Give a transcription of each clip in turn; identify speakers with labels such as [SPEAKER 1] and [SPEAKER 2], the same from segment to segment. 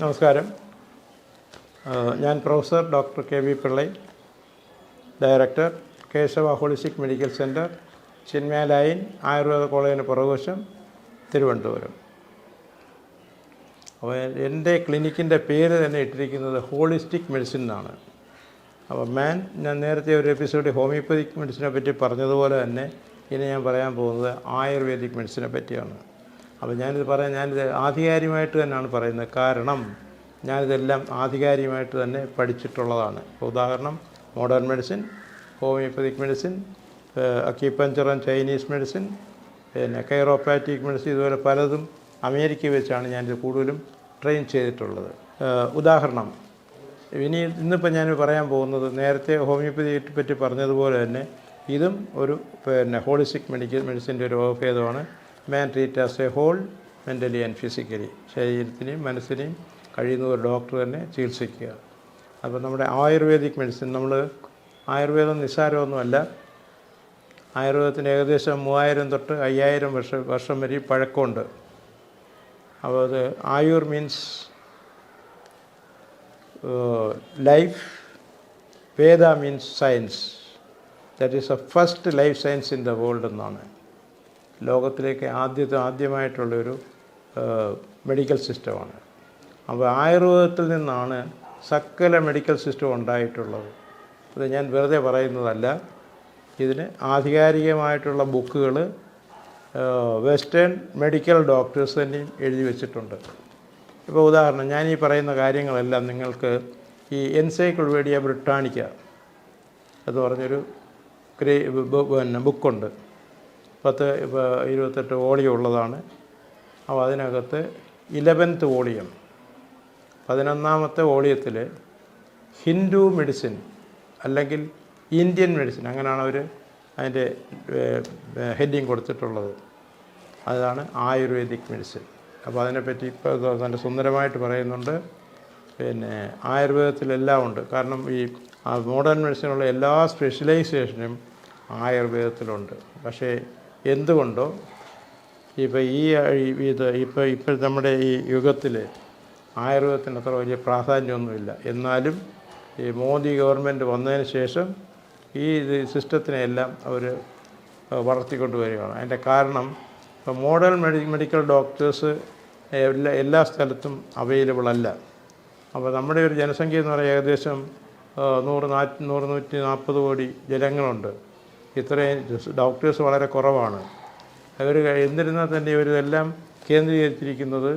[SPEAKER 1] നമസ്കാരം. ഞാൻ professor doctor K V Pillai director Kesava holistic medical centre Chinmaya lane Ayurveda കോളേജിന് പുറകുവശം തിരുവനന്തപുരം. അപ്പോൾ എന്റെ ക്ലിനിക്കിന്റെ പേര് തന്നെ ഇട്ടിരിക്കുന്നത് ഹോളിസ്റ്റിക് മെഡിസിൻ എന്നാണ്. അപ്പോൾ മാൻ ഞാൻ നേരത്തെ ഒരു എപ്പിസോഡിൽ ഹോമിയോപ്പതിക് മെഡിസിനെ പറ്റി പറഞ്ഞതുപോലെ തന്നെ ഇനി ഞാൻ പറയാൻ പോകുന്നത് ആയുർവേദിക് മെഡിസിനെ പറ്റിയാണ്. അപ്പോൾ ഞാനിത് പറയാൻ ഞാനിത് ആധികാരികമായിട്ട് തന്നെയാണ് പറയുന്നത്. കാരണം ഞാനിതെല്ലാം ആധികാരികമായിട്ട് തന്നെ പഠിച്ചിട്ടുള്ളതാണ്. ഇപ്പോൾ ഉദാഹരണം modern medicine homeopathic medicine acupuncture and Chinese medicine പിന്നെ കൈറോപ്പാറ്റിക് മെഡിസിൻ ഇതുപോലെ പലതും അമേരിക്കയിൽ വെച്ചാണ് ഞാനിത് കൂടുതലും ട്രെയിൻ ചെയ്തിട്ടുള്ളത്. ഉദാഹരണം ഇനി ഇന്നിപ്പോൾ ഞാൻ പറയാൻ പോകുന്നത് നേരത്തെ ഹോമിയോപ്പതിയെ പറ്റി പറഞ്ഞതുപോലെ തന്നെ ഇതും ഒരു പിന്നെ ഹോളിസ്റ്റിക് മെഡിക്കൽ മെഡിസിന്റെ ഒരു വകഭേദമാണ് man treat as a whole mentally and physically ശരീരത്തിനെയും മനസ്സിനെയും കഴിയുന്ന ഒരു ഡോക്ടർ തന്നെ ചികിത്സിക്കുക. അപ്പോൾ നമ്മുടെ ആയുർവേദിക് മെഡിസിൻ നമ്മൾ ആയുർവേദം നിസ്സാരമൊന്നുമല്ല. ആയുർവേദത്തിന് ഏകദേശം മൂവായിരം തൊട്ട് അയ്യായിരം വർഷം വർഷം വരെ പഴക്കമുണ്ട്. അപ്പോൾ അത് ayur means life veda means science that is a first life science in the world എന്നാണ്. ലോകത്തിലേക്ക് ആദ്യത്തെ ആദ്യമായിട്ടുള്ളൊരു മെഡിക്കൽ സിസ്റ്റമാണ് അപ്പോൾ ആയുർവേദത്തിൽ നിന്നാണ് സകല മെഡിക്കൽ സിസ്റ്റം ഉണ്ടായിട്ടുള്ളത്. അത് ഞാൻ വെറുതെ പറയുന്നതല്ല. ഇതിന് ആധികാരികമായിട്ടുള്ള ബുക്കുകൾ വെസ്റ്റേൺ മെഡിക്കൽ ഡോക്ടേഴ്സ് തന്നെയും എഴുതി വെച്ചിട്ടുണ്ട്. ഇപ്പോൾ ഉദാഹരണം ഞാൻ ഈ പറയുന്ന കാര്യങ്ങളെല്ലാം നിങ്ങൾക്ക് ഈ എൻസൈക്ലോപീഡിയ ബ്രിട്ടാനിക്ക എന്ന് പറഞ്ഞൊരു ബു- പിന്നെ ബുക്കുണ്ട്. പത്ത് ഇരുപത്തെട്ട് വോളിയം ഉള്ളതാണ്. അപ്പോൾ അതിനകത്ത് ഇലവൻത്ത് വോളിയം പതിനൊന്നാമത്തെ വോളിയത്തിൽ ഹിന്ദു മെഡിസിൻ അല്ലെങ്കിൽ ഇന്ത്യൻ മെഡിസിൻ അങ്ങനെയാണ് അവർ അതിന്റെ ഹെഡിങ് കൊടുത്തിട്ടുള്ളത്. അതാണ് ആയുർവേദിക് മെഡിസിൻ. അപ്പോൾ അതിനെപ്പറ്റി ഇപ്പോൾ നല്ല സുന്ദരമായിട്ട് പറയുന്നുണ്ട്. പിന്നെ ആയുർവേദത്തിലെല്ലാം ഉണ്ട്. കാരണം ഈ മോഡേൺ മെഡിസിനുള്ള എല്ലാ സ്പെഷ്യലൈസേഷനും ആയുർവേദത്തിലുണ്ട്. പക്ഷേ എന്തുകൊണ്ടോ ഇപ്പോൾ ഈ ഇത് ഇപ്പോൾ ഇപ്പോൾ നമ്മുടെ ഈ യുഗത്തിൽ ആയുർവേദത്തിന് അത്ര വലിയ പ്രാധാന്യമൊന്നുമില്ല. എന്നാലും ഈ മോദി ഗവൺമെന്റ് വന്നതിന് ശേഷം ഈ ഇത് സിസ്റ്റത്തിനെല്ലാം അവർ വളർത്തിക്കൊണ്ട് വരികയാണ്. അതിന്റെ കാരണം ഇപ്പോൾ മോഡേൺ മെഡി മെഡിക്കൽ ഡോക്ടേഴ്സ് എല്ലാ എല്ലാ സ്ഥലത്തും അവൈലബിൾ അല്ല. അപ്പോൾ നമ്മുടെ ഒരു ജനസംഖ്യ എന്ന് പറയുന്നത് ഏകദേശം നൂറ് നാ നൂറ് നൂറ്റി നാൽപ്പത് കോടി ജനങ്ങളുണ്ട്. ഇത്രയും ഡോക്ടേഴ്സ് വളരെ കുറവാണ്. അവർ എന്നിരുന്നാൽ തന്നെ ഇവരിതെല്ലാം കേന്ദ്രീകരിച്ചിരിക്കുന്നത്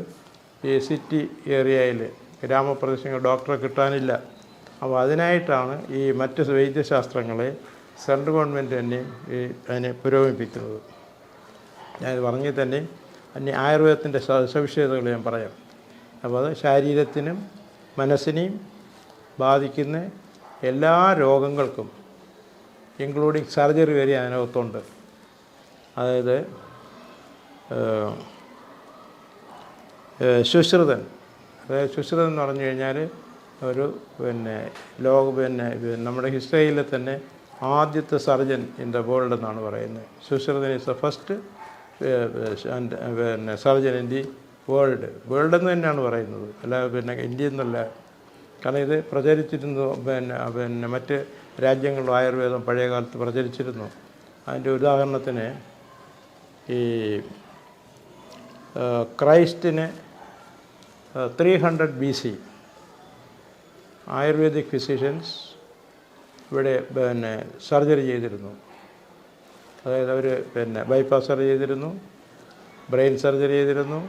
[SPEAKER 1] ഈ സിറ്റി ഏരിയയിൽ ഗ്രാമപ്രദേശങ്ങൾ ഡോക്ടറെ കിട്ടാനില്ല. അപ്പോൾ അതിനായിട്ടാണ് ഈ മറ്റ് വൈദ്യശാസ്ത്രങ്ങളെ സെൻട്രൽ ഗവൺമെന്റ് തന്നെ ഈ അതിനെ പുരോഗമിപ്പിക്കുന്നത്. ഞാൻ പറഞ്ഞ തന്നെ അന്യ ആയുർവേദത്തിന്റെ സവിശേഷതകൾ ഞാൻ പറയാം. അപ്പോൾ അത് ശാരീരത്തിനും മനസ്സിനെയും ബാധിക്കുന്ന എല്ലാ രോഗങ്ങൾക്കും ഇൻക്ലൂഡിങ് സർജറി വരെ അതിനകത്തുണ്ട്. അതായത് ശുശ്രുതൻ. അതായത് സുശ്രുതൻ എന്ന് പറഞ്ഞു കഴിഞ്ഞാൽ ഒരു പിന്നെ ലോക പിന്നെ നമ്മുടെ ഹിസ്റ്ററിയിൽ തന്നെ ആദ്യത്തെ സർജൻ ഇൻ ദ വേൾഡ് എന്നാണ് പറയുന്നത്. സുശ്രുതൻ ഇസ് ദ ഫസ്റ്റ് പിന്നെ surgeon in the world. World എന്ന് തന്നെയാണ് പറയുന്നത്. അല്ല പിന്നെ ഇന്ത്യ എന്നല്ല കാരണം ഇത് പ്രചരിച്ചിരുന്നു പിന്നെ പിന്നെ മറ്റ് രാജ്യങ്ങളിലും ആയുർവേദം പഴയ കാലത്ത് പ്രചരിച്ചിരുന്നു. അതിന്റെ ഉദാഹരണത്തിന് ഈ ക്രൈസ്റ്റിന് three hundred B C ayurvedic physicians ഇവിടെ പിന്നെ സർജറി ചെയ്തിരുന്നു. അതായത് അവർ പിന്നെ ബൈപ്പാസ് സർജറി ചെയ്തിരുന്നു ബ്രെയിൻ സർജറി ചെയ്തിരുന്നു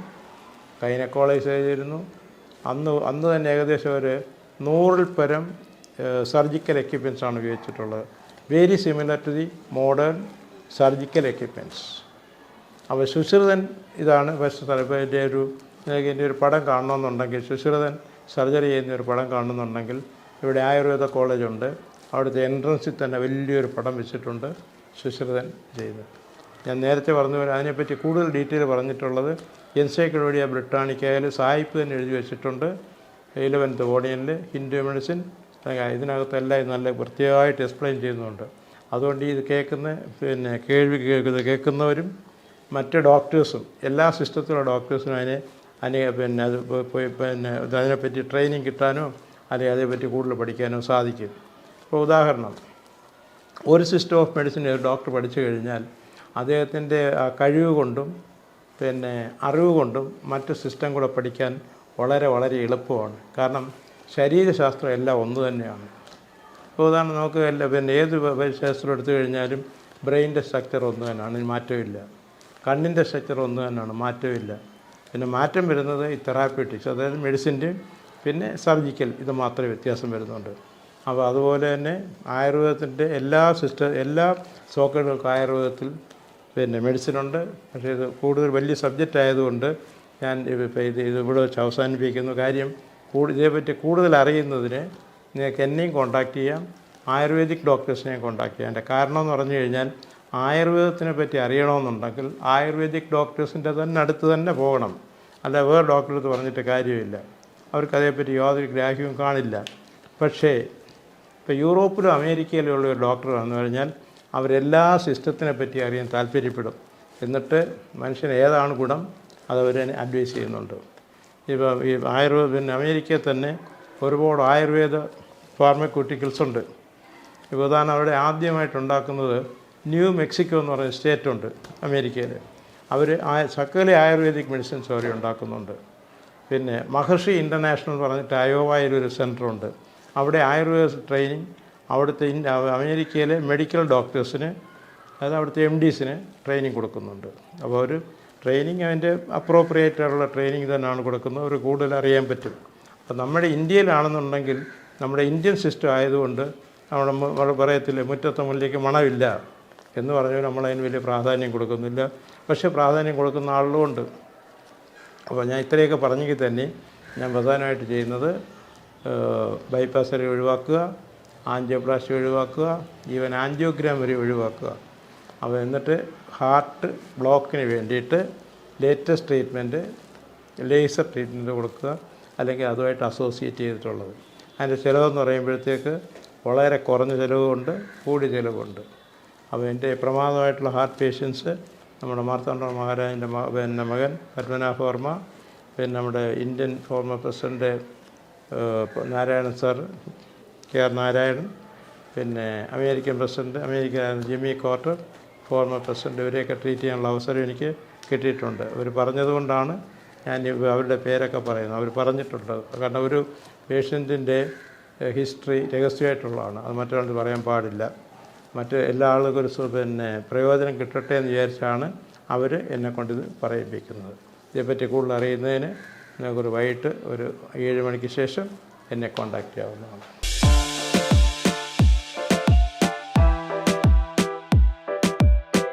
[SPEAKER 1] കൈനക്കോളേജ് ചെയ്തിരുന്നു. അന്ന് അന്ന് തന്നെ ഏകദേശം ഒരു നൂറിൽ പരം സർജിക്കൽ എക്യുപ്മെന്റ്സ് ആണ് ഉപയോഗിച്ചിട്ടുള്ളത്. Very similar to the modern surgical equipments അപ്പോൾ സുശ്രുതൻ ഇതാണ് എന്റെ ഒരു എന്റെ ഒരു പടം കാണണമെന്നുണ്ടെങ്കിൽ സുശ്രുതൻ സർജറി ചെയ്യുന്ന ഒരു പടം കാണണമെന്നുണ്ടെങ്കിൽ ഇവിടെ ആയുർവേദ കോളേജ് ഉണ്ട്. അവിടുത്തെ എൻട്രൻസിൽ തന്നെ വലിയൊരു പടം വെച്ചിട്ടുണ്ട് സുശ്രുതൻ ചെയ്ത്. ഞാൻ നേരത്തെ പറഞ്ഞു അതിനെപ്പറ്റി കൂടുതൽ ഡീറ്റെയിൽ പറഞ്ഞിട്ടുള്ളത് എൻസൈക്ലോപീഡിയ ബ്രിട്ടാണിക്കായാലും സായിപ്പ് തന്നെ എഴുതി വെച്ചിട്ടുണ്ട്. ഇലവൻത്ത് വോളിയനിൽ ഹിന്ദു മെഡിസിൻ ഇതിനകത്തെല്ലാം ഇത് നല്ല വൃത്തിയായിട്ട് എക്സ്പ്ലെയിൻ ചെയ്യുന്നുണ്ട്. അതുകൊണ്ട് ഇത് കേൾക്കുന്ന പിന്നെ കേൾവി കേൾക്കുന്ന കേൾക്കുന്നവരും മറ്റ് ഡോക്ടേഴ്സും എല്ലാ സിസ്റ്റത്തിലുള്ള ഡോക്ടേഴ്സിനും അതിനെ അനെ പിന്നെ അത് പോയി പിന്നെ അതിനെപ്പറ്റി ട്രെയിനിങ് കിട്ടാനോ അല്ലെങ്കിൽ അതേപ്പറ്റി കൂടുതൽ പഠിക്കാനോ സാധിക്കും. ഇപ്പോൾ ഉദാഹരണം ഒരു സിസ്റ്റം ഓഫ് മെഡിസിൻ ഒരു ഡോക്ടർ പഠിച്ചു കഴിഞ്ഞാൽ അദ്ദേഹത്തിന്റെ കഴിവ് കൊണ്ടും പിന്നെ അറിവ് കൊണ്ടും മറ്റ് സിസ്റ്റം കൂടെ പഠിക്കാൻ വളരെ വളരെ എളുപ്പമാണ്. കാരണം ശരീരശാസ്ത്രം എല്ലാം ഒന്ന് തന്നെയാണ്. ഇപ്പോൾ ഉദാഹരണം നമുക്ക് എല്ലാ പിന്നെ ഏത് ശാസ്ത്രം എടുത്തു കഴിഞ്ഞാലും ബ്രെയിനിന്റെ സ്ട്രക്ചർ ഒന്ന് തന്നെയാണ് മാറ്റമില്ല കണ്ണിന്റെ സ്ട്രക്ചർ ഒന്ന് തന്നെയാണ് മാറ്റമില്ല പിന്നെ മാറ്റം വരുന്നത് ഈ തെറാപ്യൂട്ടിക്സ് അതായത് മെഡിസിന്റെയും പിന്നെ സർജിക്കൽ ഇത് മാത്രമേ വ്യത്യാസം വരുന്നുണ്ട്. അപ്പോൾ അതുപോലെ തന്നെ ആയുർവേദത്തിന്റെ എല്ലാ സിസ്റ്റം എല്ലാ സോക്കറ്റുകൾക്കും ആയുർവേദത്തിൽ പിന്നെ മെഡിസിനുണ്ട്. പക്ഷേ ഇത് കൂടുതൽ വലിയ സബ്ജക്റ്റ് ആയതുകൊണ്ട് ഞാൻ ഇവിടെ വെച്ച് അവസാനിപ്പിക്കുന്നു കാര്യം കൂടു ഇതേപ്പറ്റി കൂടുതൽ അറിയുന്നതിന് നിങ്ങൾക്ക് എന്നെയും കോൺടാക്റ്റ് ചെയ്യാം. ആയുർവേദിക് ഡോക്ടേഴ്സിനെയും കോണ്ടാക്ട് ചെയ്യാം. എന്റെ കാരണം എന്ന് പറഞ്ഞു കഴിഞ്ഞാൽ ആയുർവേദത്തിനെ പറ്റി അറിയണമെന്നുണ്ടെങ്കിൽ ആയുർവേദിക് ഡോക്ടേഴ്സിന്റെ തന്നെ അടുത്ത് തന്നെ പോകണം. അല്ല വേറെ ഡോക്ടറെ അടുത്ത് പറഞ്ഞിട്ട് കാര്യമില്ല. അവർക്ക് അതേപ്പറ്റി യാതൊരു ഗ്രാഹ്യവും കാണില്ല. പക്ഷേ ഇപ്പോൾ യൂറോപ്പിലും അമേരിക്കയിലും ഉള്ള ഒരു ഡോക്ടർ വന്നു പറഞ്ഞാൽ അവരെല്ലാ സിസ്റ്റത്തിനെ പറ്റി അറിയാൻ താല്പര്യപ്പെടും. എന്നിട്ട് മനുഷ്യന് ഏതാണ് ഗുണം? അതവർ അഡ്വൈസ് ചെയ്യുന്നുണ്ട്. ഇപ്പോൾ ഈ ആയുർവേദ പിന്നെ അമേരിക്കയിൽ തന്നെ ഒരുപാട് ആയുർവേദ ഫാർമക്യൂട്ടിക്കൽസ് ഉണ്ട്. ഉദാഹരണം അവിടെ ആദ്യമായിട്ട് ഉണ്ടാക്കുന്നത് ന്യൂ മെക്സിക്കോ എന്ന് പറയുന്ന സ്റ്റേറ്റ് ഉണ്ട് അമേരിക്കയിൽ. അവർ സകല ആയുർവേദിക് മെഡിസിൻസ് അവർ ഉണ്ടാക്കുന്നുണ്ട്. പിന്നെ മഹർഷി ഇന്റർനാഷണൽ പറഞ്ഞിട്ട് അയോവായിൽ ഒരു സെന്ററുണ്ട് അവിടെ ആയുർവേദ ട്രെയിനിങ് അവിടുത്തെ അമേരിക്കയിലെ മെഡിക്കൽ ഡോക്ടേഴ്സിന് അതായത് അവിടുത്തെ എം ഡീസിന് ട്രെയിനിങ് കൊടുക്കുന്നുണ്ട്. അപ്പോൾ ഒരു ട്രെയിനിങ് അതിന്റെ അപ്രോപ്രിയേറ്റ് ആയിട്ടുള്ള ട്രെയിനിങ് തന്നെയാണ് കൊടുക്കുന്നത്. അവർ കൂടുതൽ അറിയാൻ പറ്റും. അപ്പം നമ്മുടെ ഇന്ത്യയിലാണെന്നുണ്ടെങ്കിൽ നമ്മുടെ ഇന്ത്യൻ സിസ്റ്റം ആയതുകൊണ്ട് നമ്മൾ പറയത്തില്ലേ മുറ്റത്തെ മുല്ലേക്ക് മണമില്ല എന്ന് പറഞ്ഞാൽ നമ്മളതിന് വലിയ പ്രാധാന്യം കൊടുക്കുന്നില്ല. പക്ഷേ പ്രാധാന്യം കൊടുക്കുന്ന ആളുകളുണ്ട്. അപ്പോൾ ഞാൻ ഇത്രയൊക്കെ പറഞ്ഞെങ്കിൽ തന്നെ ഞാൻ പ്രധാനമായിട്ട് ചെയ്യുന്നത് ബൈപ്പാസ് വരെ ഒഴിവാക്കുക ആൻജിയോപ്ലാസ്റ്റി ഒഴിവാക്കുക ഈവൻ ആൻജിയോഗ്രാം വരെ ഒഴിവാക്കുക. അപ്പോൾ എന്നിട്ട് ഹാർട്ട് ബ്ലോക്കിന് വേണ്ടിയിട്ട് ലേറ്റസ്റ്റ് ട്രീറ്റ്മെന്റ് ലേസർ ട്രീറ്റ്മെന്റ് കൊടുക്കുക അല്ലെങ്കിൽ അതുമായിട്ട് അസോസിയേറ്റ് ചെയ്തിട്ടുള്ളത്. അതിന്റെ ചിലവെന്ന് പറയുമ്പോഴത്തേക്ക് വളരെ കുറഞ്ഞ ചിലവുണ്ട് കൂടിയ ചിലവുണ്ട്. അപ്പോൾ എന്റെ പ്രമാദമായിട്ടുള്ള ഹാർട്ട് പേഷ്യൻസ് നമ്മുടെ മാർത്താണ്ഡ മഹാരാജിന്റെ പിന്നെ മകൻ പത്മനാഭ വർമ്മ പിന്നെ നമ്മുടെ Indian former president Narayanan sir K R Narayanan പിന്നെ American president American Jimmy Carter former president ഇവരെയൊക്കെ ട്രീറ്റ് ചെയ്യാനുള്ള അവസരം എനിക്ക് കിട്ടിയിട്ടുണ്ട്. അവർ പറഞ്ഞതുകൊണ്ടാണ് ഞാൻ അവരുടെ പേരൊക്കെ പറയുന്നത്. അവർ പറഞ്ഞിട്ടുണ്ട്. കാരണം ഒരു പേഷ്യന്റിന്റെ ഹിസ്റ്ററി രഹസ്യമായിട്ടുള്ളതാണ്. അത് മറ്റൊരാൾ പറയാൻ പാടില്ല. മറ്റ് എല്ലാ ആളുകൾക്കും ഒരു പിന്നെ പ്രയോജനം കിട്ടട്ടെ എന്ന് വിചാരിച്ചാണ് അവർ എന്നെ കൊണ്ടിത് പറയിപ്പിക്കുന്നത്. ഇതേപ്പറ്റി കൂടുതൽ അറിയുന്നതിന് നിങ്ങൾക്കൊരു വൈകിട്ട് ഒരു ഏഴ് മണിക്ക് ശേഷം എന്നെ കോണ്ടാക്റ്റ് ചെയ്യാവുന്നതാണ്.